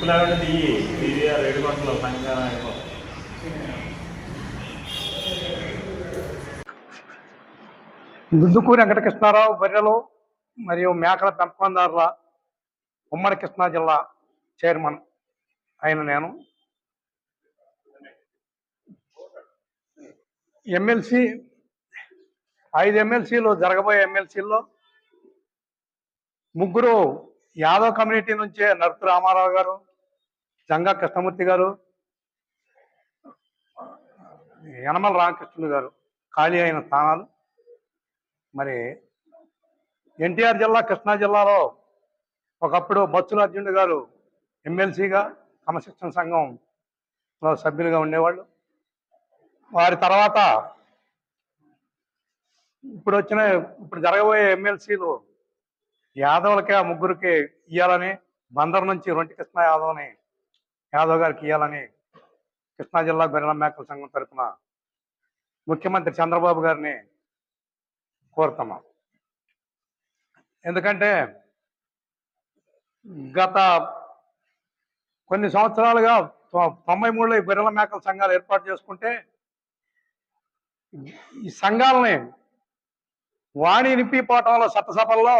లేవంటే దిగి రేడు గంటలు సాయంకాలం దుద్దుకూరి వెంకటకృష్ణారావు బర్రెలు మరియు మేకల పెంపకందారుల ఉమ్మడి కృష్ణా జిల్లా చైర్మన్ అయిన నేను. ఎమ్మెల్సీ ఐదు ఎమ్మెల్సీలు జరగబోయే ఎమ్మెల్సీల్లో ముగ్గురు యాదవ్ కమ్యూనిటీ నుంచే నరుతు రామారావు గారు జంగా కృష్ణమూర్తి గారు యనమల రామకృష్ణుడు గారు ఖాళీ అయిన స్థానాలు. మరి ఎన్టీఆర్ జిల్లా కృష్ణా జిల్లాలో ఒకప్పుడు బొత్సుల అర్జునుడు గారు ఎమ్మెల్సీగా క్రమశిక్షణ సంఘంలో సభ్యులుగా ఉండేవాళ్ళు. వారి తర్వాత ఇప్పుడు వచ్చిన ఇప్పుడు జరగబోయే ఎమ్మెల్సీలు యాదవులకి ఆ ముగ్గురికి ఇవ్వాలని బందర్ నుంచి రొంటి కృష్ణ యాదవ్ని యాదవ్ గారికి ఇవ్వాలని కృష్ణా జిల్లా గొర్రెల మేకల సంఘం తరఫున ముఖ్యమంత్రి చంద్రబాబు గారిని కోరుతున్నాం. ఎందుకంటే గత కొన్ని సంవత్సరాలుగా తొంభై మూడులో ఈ గొర్రెల మేకల సంఘాలు ఏర్పాటు చేసుకుంటే ఈ సంఘాలని వాణి నింపి పోవటంలో చట్టసభల్లో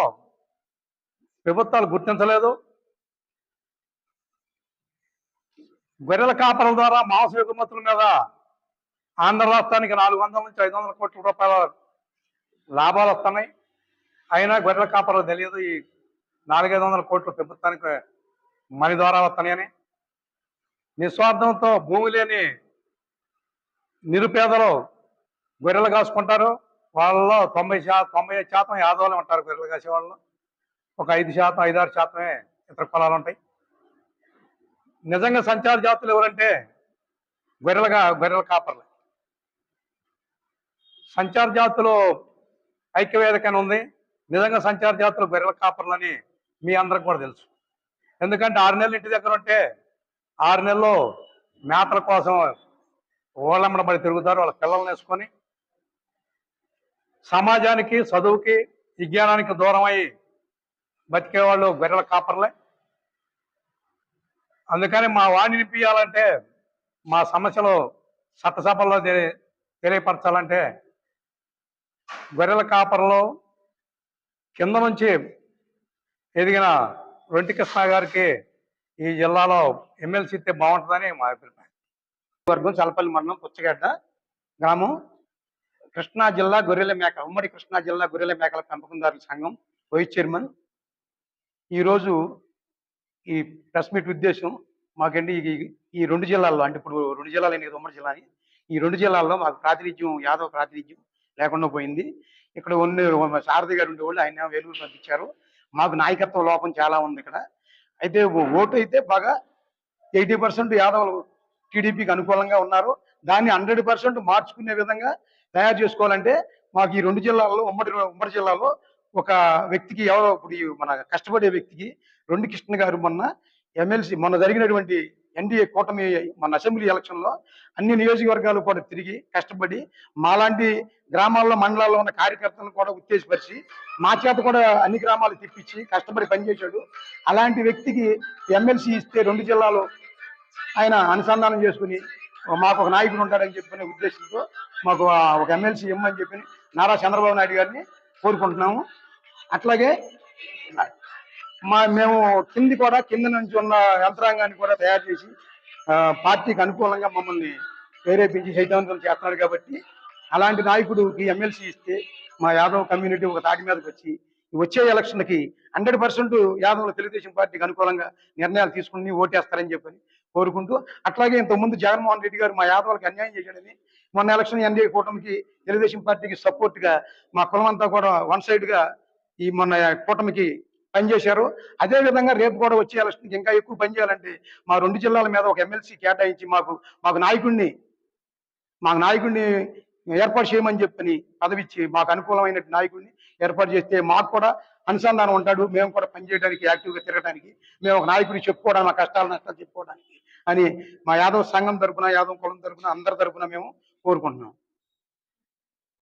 ప్రభుత్వాలు గుర్తించలేదు. గొర్రెల కాపల ద్వారా మాంస ఎగుమతుల మీద ఆంధ్ర రాష్ట్రానికి నాలుగు వందల నుంచి ఐదు వందల కోట్ల రూపాయల లాభాలు వస్తున్నాయి. అయినా గొర్రెల కాపలు తెలియదు ఈ నాలుగైదు వందల కోట్లు ప్రభుత్వానికి మని ద్వారా వస్తున్నాయని. నిస్వార్థంతో భూమి లేని నిరుపేదలు గొర్రెలు కాసుకుంటారు. వాళ్ళలో తొంభై శా తొంభై ఐదు శాతం యాదవులు ఉంటారు గొర్రెలు కాసే వాళ్ళు ఒక ఐదు శాతం ఐదారు శాతమే ఇతర కులాలు ఉంటాయి. నిజంగా సంచార జాతులు ఎవరంటే గొర్రెలుగా గొర్రెల కాపర్లు. సంచార జాతులు ఐక్యవేదిక అని ఉంది. నిజంగా సంచార జాతులు గొర్రెల కాపర్లని మీ అందరికి కూడా తెలుసు. ఎందుకంటే ఆరు నెలలు ఇంటి దగ్గర ఉంటే ఆరు నెలలు మేతల కోసం ఓళ్ళమ్మడబడి తిరుగుతారు వాళ్ళ పిల్లల్ని వేసుకొని. సమాజానికి చదువుకి విజ్ఞానానికి దూరం అయి బతికేవాళ్ళు గొర్రెల కాపర్లే. అందుకని మా వాణి వినిపించాలంటే మా సమస్యలు చట్టసభల్లో తెలి- తెలియపరచాలంటే గొర్రెల కాపర్లో కింద నుంచి ఎదిగిన రొంటికృష్ణ గారికి ఈ జిల్లాలో ఎమ్మెల్సీ ఇస్తే బాగుంటుందని మా అభిప్రాయం. వర్గం చలపల్లి మండలం పుచ్చగడ్డ గ్రామం. కృష్ణా జిల్లా గొర్రెల మేక ఉమ్మడి కృష్ణా జిల్లా గొర్రెల మేకల పెంపకందారుల సంఘం వైస్ చైర్మన్. ఈరోజు ఈ ప్రెస్ మీట్ ఉద్దేశం మాకండి ఈ- ఈ రెండు జిల్లాల్లో అంటే ఇప్పుడు రెండు జిల్లాలు అనేది ఉమ్మడి జిల్లా అని. ఈ రెండు జిల్లాల్లో మాకు ప్రాతినిధ్యం యాదవ్ ప్రాతినిధ్యం లేకుండా పోయింది. ఇక్కడ ఉన్న సారథి గారు ఉండేవాళ్ళు ఆయన వెలుగు పంపించారు. మాకు నాయకత్వ లోపం చాలా ఉంది ఇక్కడ. అయితే ఓటు అయితే బాగా ఎయిటీ పర్సెంట్ యాదవులు టీడీపీకి అనుకూలంగా ఉన్నారు. దాన్ని హండ్రెడ్ పర్సెంట్ మార్చుకునే విధంగా తయారు చేసుకోవాలంటే మాకు ఈ రెండు జిల్లాల్లో ఉమ్మడి ఉమ్మడి జిల్లాలో ఒక వ్యక్తికి ఎవరో ఇప్పుడు మన కష్టపడే వ్యక్తికి రెండు కృష్ణ గారు మొన్న ఎమ్మెల్సీ మొన్న జరిగినటువంటి ఎన్డీఏ కూటమి మన అసెంబ్లీ ఎలక్షన్లో అన్ని నియోజకవర్గాలు కూడా తిరిగి కష్టపడి మాలాంటి గ్రామాల్లో మండలాల్లో ఉన్న కార్యకర్తలను కూడా ఉత్తేజపరిచి మా చేత కూడా అన్ని గ్రామాలు తిప్పించి కష్టపడి పనిచేశాడు. అలాంటి వ్యక్తికి ఎమ్మెల్సీ ఇస్తే రెండు జిల్లాలు ఆయన అనుసంధానం చేసుకుని మాకు ఒక నాయకుడు ఉంటాడని చెప్పిన ఉద్దేశంతో మాకు ఒక ఎమ్మెల్సీ ఇమ్మని చెప్పి నారా చంద్రబాబు నాయుడు గారిని కోరుకుంటున్నాము. అట్లాగే మా మేము కింది కూడా కింద నుంచి ఉన్న యంత్రాంగాన్ని కూడా తయారు చేసి పార్టీకి అనుకూలంగా మమ్మల్ని ప్రేరేపించి సైద్ధాంతం చేస్తున్నాడు కాబట్టి అలాంటి నాయకుడికి ఎమ్మెల్సీ ఇస్తే మా యాదవ్ కమ్యూనిటీ ఒక తాటి మీదకి వచ్చి వచ్చే ఎలక్షన్కి హండ్రెడ్ పర్సెంట్ యాదవ్లు తెలుగుదేశం పార్టీకి అనుకూలంగా నిర్ణయాలు తీసుకుని ఓటేస్తారని చెప్పని కోరుకుంటూ అట్లాగే ఇంతకుముందు జగన్మోహన్ రెడ్డి గారు మా యాదవులకు అన్యాయం చేశాడని మొన్న ఎలక్షన్ ఎన్డీఏ కూటమికి తెలుగుదేశం పార్టీకి సపోర్ట్గా మా కులమంతా కూడా వన్ సైడ్గా ఈ మొన్న కూటమికి పనిచేశారు. అదే విధంగా రేపు కూడా వచ్చే ఎలక్షన్కి ఇంకా ఎక్కువ పనిచేయాలంటే మా రెండు జిల్లాల మీద ఒక ఎమ్మెల్సీ కేటాయించి మాకు మాకు నాయకుడిని మాకు నాయకుడిని ఏర్పాటు చేయమని చెప్పని పదవిచ్చి మాకు అనుకూలమైన నాయకుడిని ఏర్పాటు చేస్తే మాకు కూడా అనుసంధానం ఉంటాడు. మేము కూడా పనిచేయడానికి యాక్టివ్గా తిరగడానికి మేము ఒక నాయకుడిని చెప్పుకోవడానికి మా కష్టాలు నష్టాలు చెప్పుకోవడానికి అని మా యాదవ్ సంఘం తరపున యాదవ్ కులం తరపున అందరి తరపున మేము కోరుకుంటున్నాం.